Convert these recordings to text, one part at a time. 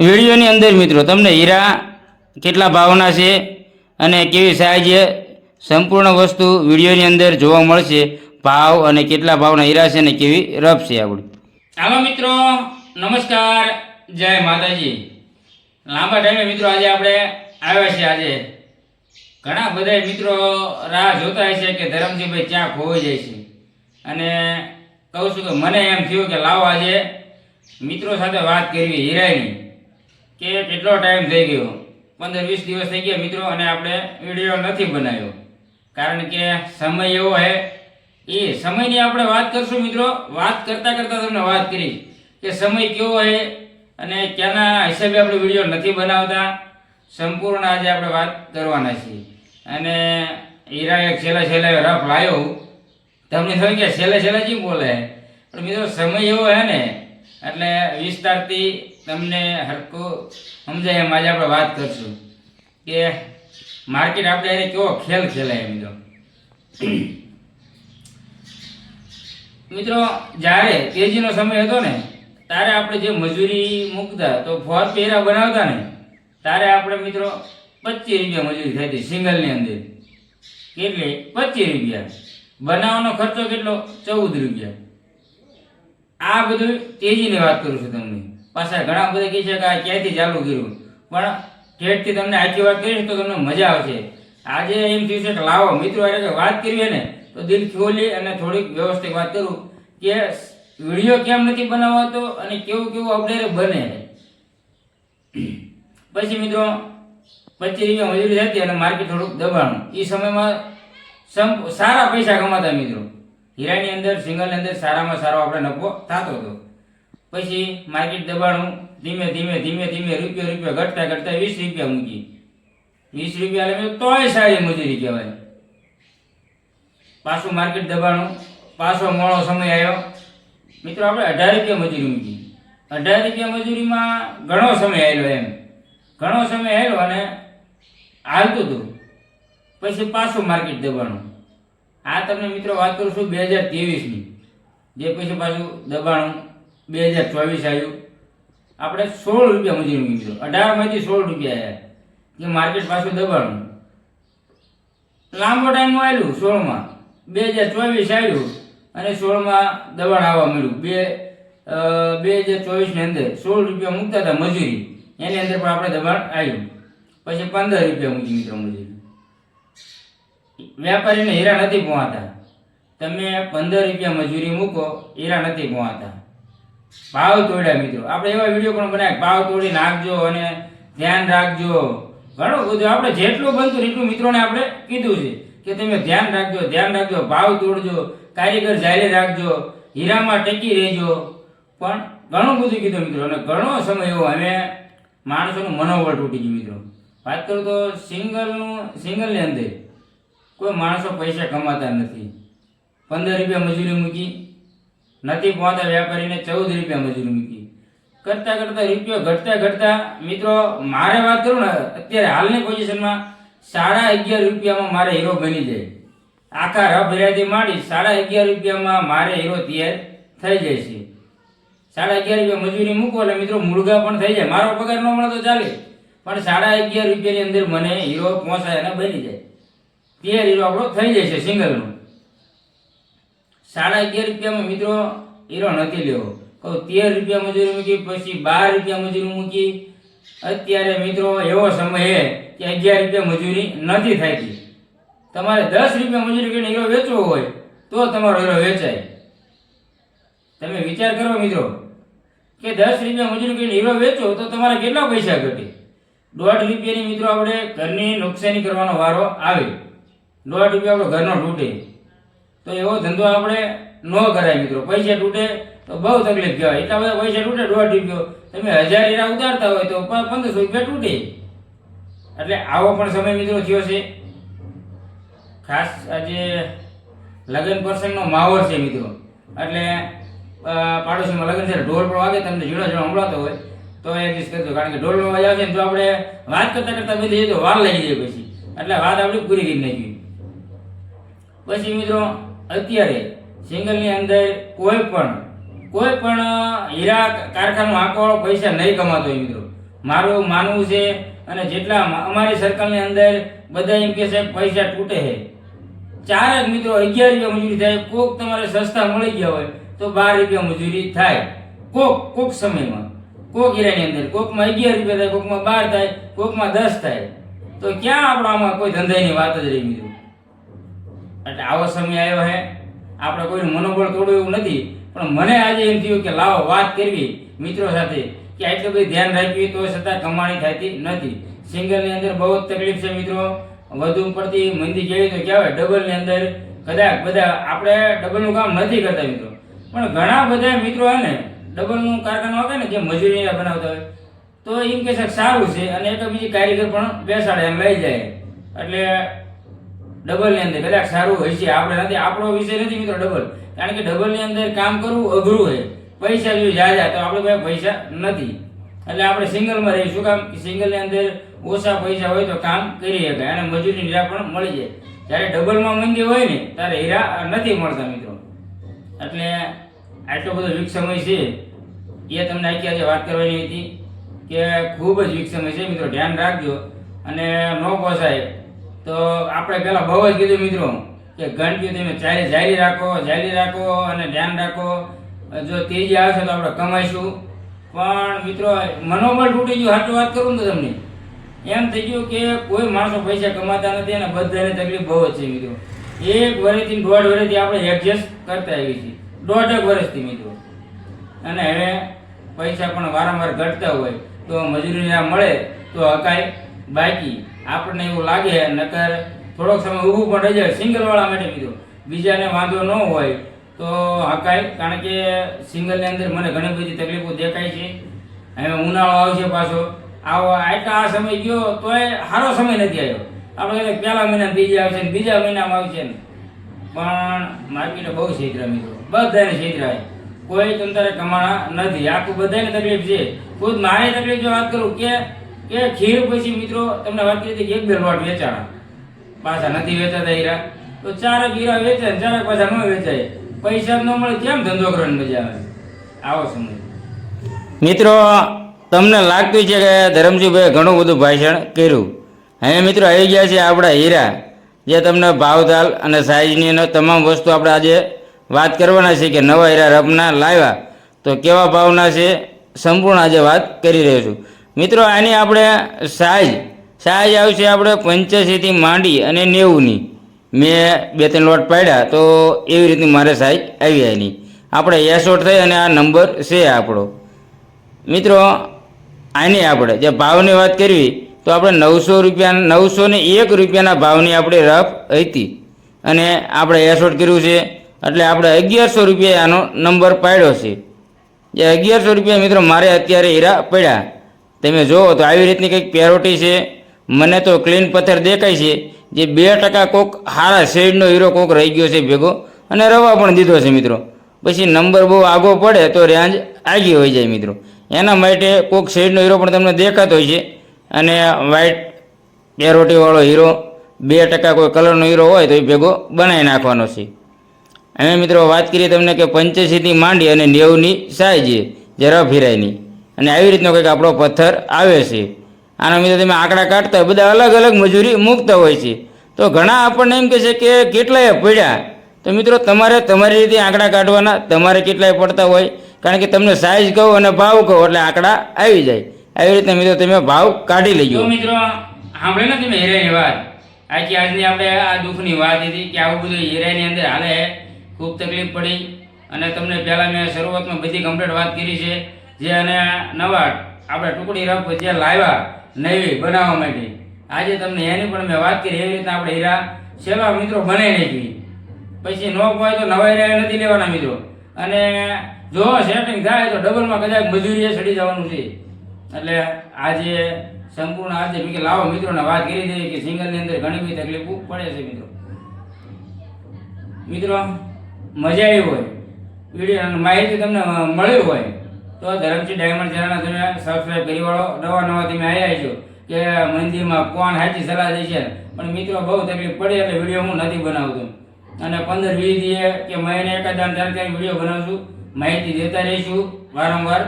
વિડીયોની અંદર મિત્રો તમને હીરા કેટલા ભાવના છે અને કેવી સાઈઝ સંપૂર્ણ વસ્તુ વિડીયોની અંદર જોવા મળશે, ભાવ અને કેટલા ભાવના હીરા છે અને કેવી રફ છે આપણી. હાલો મિત્રો, નમસ્કાર, જય માતાજી. લાંબા ટાઈમે મિત્રો આજે આપણે આવ્યા છે આજે. ઘણા બધા મિત્રો રાહ જોતા હશે કે ધરમજીભાઈ ક્યાં ખોવાઈ જાય છે. અને કહું છું કે મને એમ થયું કે લાવો આજે મિત્રો સાથે વાત કરવી હીરાની. કે કેટલો ટાઈમ થઈ ગયો? પંદર વીસ દિવસ થઈ ગયા મિત્રો અને આપણે વીડિયો નથી બનાવ્યો. કારણ કે સમય એવો છે એ સમયની આપણે વાત કરશું મિત્રો. વાત કરતાં કરતાં તમને વાત કરી કે સમય કેવો હે અને ક્યાંના હિસાબે આપણે વીડિયો નથી બનાવતા. સંપૂર્ણ આજે આપણે વાત કરવાના છીએ. અને હીરા એક છેલ્લા છેલ્લા રફ લાવ્યો તમને થયું કે છેલ્લે છેલ્લે જ બોલે? પણ મિત્રો સમય એવો હે ને. એટલે વિસ્તારથી તમને હરખું સમજાય એમ આજે આપણે વાત કરશું. કે માર્કેટ આપણે એને કેવો ખેલ ખેલાય મિત્રો મિત્રો, જ્યારે તેજીનો સમય હતો ને, ત્યારે આપણે જે મજૂરી મૂકતા, તો ફોર પહેરા બનાવતા ને, ત્યારે આપણે મિત્રો પચીસ રૂપિયા મજૂરી થઈ હતી સિંગલની અંદર. કેટલી પચીસ રૂપિયા. બનાવવાનો ખર્ચો કેટલો? ચૌદ રૂપિયા. આ બધું તેજીની વાત કરું છું તમને. પાછા ઘણા બધા કહે છે કે આ ક્યાંથી ચાલુ કર્યું? પણ ઠેઠથી તમને આખી વાત કરીશ તો તમને મજા આવશે. આજે એમ થયું છે કે લાવો, મિત્રો એટલે વાત કરીએ ને, તો દિલ ખોલી અને થોડીક વ્યવસ્થિત વાત કરું કે વીડિયો કેમ નથી બનાવાતો અને કેવું કેવું અપડેટ બને. પછી મિત્રો પચીસ રૂપિયા મજૂરી થતી અને માર્કેટ થોડુંક દબાણું. એ સમયમાં સમ સારા પૈસા કમાતા મિત્રો. હીરાની અંદર, સિંગલની અંદર સારામાં સારો આપણે નફો થતો હતો. પછી માર્કેટ દબાણું ધીમે ધીમે ધીમે ધીમે રૂપિયા રૂપિયા ઘટતા ઘટતા વીસ રૂપિયા મૂકી. વીસ રૂપિયા એટલે તોય સારી મજૂરી કહેવાય. પાછું માર્કેટ દબાણું, પાછો મોડો સમય આવ્યો. મિત્રો, આપણે અઢાર રૂપિયા મજૂરી મૂકી. અઢાર રૂપિયા મજૂરીમાં ઘણો સમય આવ્યો એમ. ઘણો સમય આવ્યો અને હાલતું હતું. પછી પાછું માર્કેટ દબાણું. આ તમને મિત્રો વાત કરું છું બે હજાર ત્રેવીસની. જે પછી પાછું દબાણું બે હજાર ચોવીસ આવ્યું. આપણે સોળ રૂપિયા મજૂરી મૂકી મિત્રો અઢારમાંથી સોળ રૂપિયા આવ્યા કે માર્કેટ પાછું દબાણું. લાંબો ટાઈમનું આવ્યું સોળમાં. બે હજાર ચોવીસ આવ્યું અને સોળમાં દબાણ આવવા મળ્યું બે બે હજાર ચોવીસની અંદર સોળ રૂપિયા મૂકતા હતા મજૂરી. એની અંદર પણ આપણે દબાણ આવ્યું પછી પંદર રૂપિયા મૂકી મિત્રો મજૂરી. વેપારીને હીરા નથી પહોંચતા. તમે પંદર રૂપિયા મજૂરી મૂકો હીરા નથી પહોંચતા. ભાવ તોડ્યા મિત્રો. આપણે એવા વીડિયો પણ બનાવ્યા ભાવ તોડી નાખજો અને ધ્યાન રાખજો. ઘણું બધું આપણે જેટલું બનતું એટલું મિત્રોને આપણે કીધું છે કે તમે ધ્યાન રાખજો ધ્યાન રાખજો, ભાવ તોડજો, કારીગર જાહેર રાખજો, હીરામાં ટકી રહેજો. પણ ઘણું બધું કીધું મિત્રો અને ઘણો સમય એવો અમે માણસોનું મનોબળ તૂટી ગયું મિત્રો. વાત કરું તો સિંગલનું, સિંગલની અંદર કોઈ માણસો પૈસા કમાતા નથી. પંદર રૂપિયા મજૂરી મૂકી નથી પહોંચતા વેપારીને ચૌદ રૂપિયા મજૂરી મૂકી. કરતા કરતા રૂપિયો ઘટતા ઘટતા, મિત્રો, મારે વાત કરું ને, અત્યારે હાલની પોઝિશનમાં સાડા અગિયાર રૂપિયામાં મારે હીરો બની જાય. આખા રફ હીરાથી માંડી સાડા અગિયાર રૂપિયામાં મારે હીરો તૈયાર થઈ જાય છે. સાડા અગિયાર રૂપિયા મજૂરી મૂકો એટલે મિત્રો મુળગા પણ થઈ જાય. મારો પગાર ન મળે તો ચાલે. પણ સાડા અગિયાર રૂપિયાની અંદર મને હીરો પહોંચાય અને બની જાય. તેર હીરો આપણો થઈ જાય છે સિંગલનો. સાડા અગિયાર રૂપિયામાં મિત્રો હીરો નથી લેવો કહું, તેર રૂપિયા મજૂરી મૂકી, પછી બાર રૂપિયા મજૂરી મૂકી. અત્યારે મિત્રો એવો સમય છે કે અગિયાર રૂપિયા મજૂરી નથી થતી. તમારે દસ રૂપિયા મજૂરી કરીને હીરો વેચવો હોય, તો તમારો હીરો વેચાય. તમે વિચાર કરો મિત્રો, કે દસ રૂપિયા મજૂરી કરીને હીરો વેચો, તો તમારે કેટલા પૈસા ઘટે? દોઢ રૂપિયાની મિત્રો આપણે ઘરની નુકસાની કરવાનો વારો આવે. દોઢ રૂપિયા આપણો ઘરનો તૂટે તો એવો ધંધો આપણે ન કરાય મિત્રો. પૈસા તૂટે તો બહુ તકલીફ કહેવાય. એટલા બધા પૈસા તૂટે, દોઢ રૂપિયો. તમે હજાર હીરા ઉતારતા હોય તો પંદરસો રૂપિયા તૂટે. એટલે આવો પણ સમય મિત્રો થયો છે. ખાસ આજે લગ્ન પ્રસંગનો માહોલ છે મિત્રો. એટલે પાડોશીમાં લગ્ન છે ઢોલ પણ વાગે, તમને જીણો જીણો સંભળાતો હોય, તો એડજસ્ટ કરજો. કારણ કે ઢોલનો અવાજ આવશે જો આપણે વાત કરતા કરતા બધી તો વાર લાગી જાય પછી. એટલે વાત આપણી પૂરી કરી નાખી પછી મિત્રો અત્યારે સિંગલની અંદર કોઈ પણ કોઈ પણ હીરા કારખાનું આંકવાળો પૈસા નહીં કમાતો હોય મિત્રો. મારું માનવું છે અને જેટલા અમારી સર્કલની અંદર બધા એમ કે છે પૈસા તૂટે છે. ચાર જ મિત્રો અગિયાર રૂપિયા મજૂરી થાય, કોક તમારે સસ્તા મળી ગયા હોય તો બાર રૂપિયા મજૂરી થાય. કોક કોક સમયમાં. કોક હીરાની અંદર, કોકમાં અગિયાર રૂપિયા થાય, કોકમાં બાર થાય, કોકમાં દસ થાય. તો ક્યાં આપણામાં કોઈ ધંધાની વાત જ રહી, મિત્રો? એટલે આવો સમય આવ્યો છે આપણે કોઈનું મનોબળ તોડવું એવું નથી, પણ મને આજે એમ થયું કે લાવો, વાત કરવી મિત્રો સાથે, કે આટલું બધું ધ્યાન રાખવી તો છતાં કમાણી થતી નથી. સિંગલની અંદર બહુ જ તકલીફ છે મિત્રો. વધુ પડતી મંદી જેવી તો કહેવાય ડબલની અંદર કદાચ બધા, આપણે ડબલનું કામ નથી કરતા મિત્રો. પણ ઘણા બધા મિત્રો હોય ને, ડબલનું કારખાનું આવે ને જે મજૂરી બનાવતા હોય, તો એમ કે સારું છે અને એક બીજી કારીગર પણ બેસાડે, એમ લઈ જાય. એટલે ડબલની અંદર. કદાચ સારું છે. આપણે નથી આપણો વિષય નથી મિત્રો ડબલ કારણ કે ડબલની અંદર કામ કરવું અઘરું છે પૈસા જો જાજા તો આપણે પાસે પૈસા નથી. એટલે આપણે સિંગલમાં રહીએ. શું કામ? સિંગલની અંદર ઓછા પૈસા હોય તો કામ કરી શકાય. અને મજૂરી હીરા પણ મળી જાય. જ્યારે ડબલમાં મંદી હોય ને, ત્યારે હીરા નથી મળતા મિત્રો. એટલે આટલો બધો વીક સમય છે. એ તમને આખી આજે વાત કરવાની હતી કે ખૂબ જ વીક સમય છે. મિત્રો ધ્યાન રાખજો. અને ન પોસાય. તો આપણે પહેલાં બહુ જ કીધું મિત્રો કે ગણતરી તમે ચારે જારી રાખો જારી રાખો અને ધ્યાન રાખો. જો તેજી આવશે તો આપણે કમાઈશું. પણ મિત્રો, મનોબળ તૂટી ગયું, સાચું વાત કરું તો તમને? એમ થઈ ગયું કે કોઈ માણસો પૈસા કમાતા નથી અને બધાને તકલીફ બહુ જ છે મિત્રો. એક વર્ષથી દોઢ વર્ષથી આપણે એડજસ્ટ કરતા આવી છીએ. દોઢેક વર્ષથી મિત્રો. અને હવે પૈસા પણ વારંવાર ઘટતા હોય. તો મજૂરી ના મળે, તો હકાય. બાકી આપણને એવું લાગે, નકર થોડોક સમય ઊભું પણ રહી જાય સિંગલવાળા માટે કીધું. બીજાને વાંધો ન હોય તો હકાય. કારણ કે સિંગલની અંદર મને ઘણી બધી તકલીફો દેખાય છે. હવે ઉનાળો આવશે પાછો. આવો, આટલા આ સમય ગયો તોય સારો સમય નથી આવ્યો. આપણે પહેલા મહિના બીજા આવશે ને બીજા મહિનામાં આવશે ને. પણ માર્કેટ બહુ છેતરા મિત્રો. બધાને છેતરાય. કોઈ તંત્રે કમાણા નથી. આખું બધાને તકલીફ છે. ખુદ મારે તકલીફ જો વાત કરું કે કે ખીર પછી મિત્રો તમને વાત કરી હતી એક બે લોટ વેચાણા. પાછા નથી વેચાતા હીરા. તો ચારક હીરા વેચાય ચારક પાછા ન વેચાય. પૈસા ન મળે કેમ ધંધો કરવાની મજા આવે? આવો સમય. મિત્રો, તમને લાગતું છે કે ધરમજીભાઈ ઘણું બધું ભાષણ કર્યું. હવે મિત્રો આવી ગયા છે આપણા હીરા. જે તમને ભાવતાલ અને સાઈઝની તમામ વસ્તુ આપણે આજે વાત કરવાના છે કે નવા હીરા રબના લાવ્યા. તો કેવા ભાવના છે? સંપૂર્ણ આજે વાત કરી રહ્યો છું. મિત્રો, આની આપણે સાઈઝ સાઈઝ આવશે આપણે પંચ્યાસીથી માંડી અને નેવુંની. મેં બે ત્રણ લોટ પાડ્યા, તો એવી રીતની મારે સાઈઝ આવી એની આપણે એસોટ થઈ અને આ નંબર છે આપણો. મિત્રો, આની આપણે જે ભાવની વાત કરવી, તો આપણે નવસો રૂપિયા, નવસો ને એક રૂપિયાના ભાવની આપણે રફ હતી. અને આપણે એસોટ કર્યું છે, એટલે આપણે અગિયારસો રૂપિયા આનો નંબર પાડ્યો છે. જે અગિયારસો રૂપિયા મિત્રો મારે અત્યારે હીરા પડ્યા. તમે જુઓ તો આવી રીતની કંઈક પેરોટી છે. મને તો ક્લીન પથ્થર દેખાય છે. જે બે ટકા કોક હારા શેડનો હીરો કોક રહી ગયો છે ભેગો. અને રવા પણ દીધો છે મિત્રો. પછી નંબર બહુ આગો પડે તો રેન્જ આગી હોઈ જાય મિત્રો. એના માટે કોક શેડનો હીરો પણ તમને દેખાતો હોય છે. અને વ્હાઇટ પેરોટીવાળો હીરો, બે ટકા કોઈ કલરનો હીરો હોય તો એ ભેગો બનાવી નાખવાનો છે. અમે મિત્રો વાત કરીએ તમને કે પંચ્યાસીથી માંડી અને નેવુંની સાઈઝ જે ફિરાયની. અને આવી રીતનો કંઈક આપણો પથ્થર આવે છે. આના મિત્રો તમે આંકડા કાઢતા બધા અલગ અલગ મજૂરી મૂકતા હોય છે. તો ઘણા આપણને એમ કહે છે કે કેટલાય પડ્યા? તો મિત્રો, તમારે તમારી રીતે આંકડા કાઢવાના, તમારે કેટલાય પડતા હોય? કારણ કે તમને સાઈઝ કહો અને ભાવ કહો, એટલે આંકડા આવી જાય. આવી રીતે મિત્રો, તમે ભાવ કાઢી લેજો. મિત્રો સાંભળે ને તમે હીરાની વાત? આજે આજની આપણે આ દુઃખની વાત હતી કે આવું બધું હીરાની અંદર હાલે, ખૂબ તકલીફ પડી. અને તમને પહેલાં મેં શરૂઆતમાં બધી કમ્પ્લેટ વાત કરી છે. જે અને નવા આપણે ટુકડી રફ જે લાવ્યા, નવી બનાવવા માટે. આજે તમને એની પણ મેં વાત કરી, એવી રીતના આપણે હીરા સેવા મિત્રો બનાવી નાખી પછી નોક હોય તો નવા હીરા નથી લેવાના મિત્રો. અને જો સેટિંગ થાય તો ડબલમાં કદાચ મજૂરીએ ચડી જવાનું છે. એટલે આજે સંપૂર્ણ આજે મેં લાવો મિત્રોને વાત કરી દઈએ કે સિંગલની અંદર ઘણી બધી તકલીફો પડે છે મિત્રો. મિત્રો, મજા આવી હોય. વીડિયો માહિતી તમને મળી હોય. તો ધરમજી ડાયમંડ ચેનલ તમે સબસ્ક્રાઈબ કરી વાળો. નવા નવા તમે આવ્યા છો કે મંદિરમાં કોણ સાચી સલાહ દે છે પણ મિત્રો, બહુ તકલીફ પડે એટલે વીડિયો હું નથી બનાવતો. અને પંદર વીસ દીએ કે મહિને એકાદ ચાર ચાર વીડિયો બનાવશું, માહિતી દેતા રહીશું વારંવાર.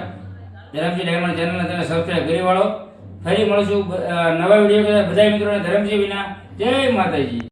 ધરમજી ડાયમંડ ચેનલને તમે સબસ્ક્રાઈબ કરી વાળો. ફરી મળશું નવા વીડિયો બધા મિત્રોને ધરમજી વિના. જય માતાજી.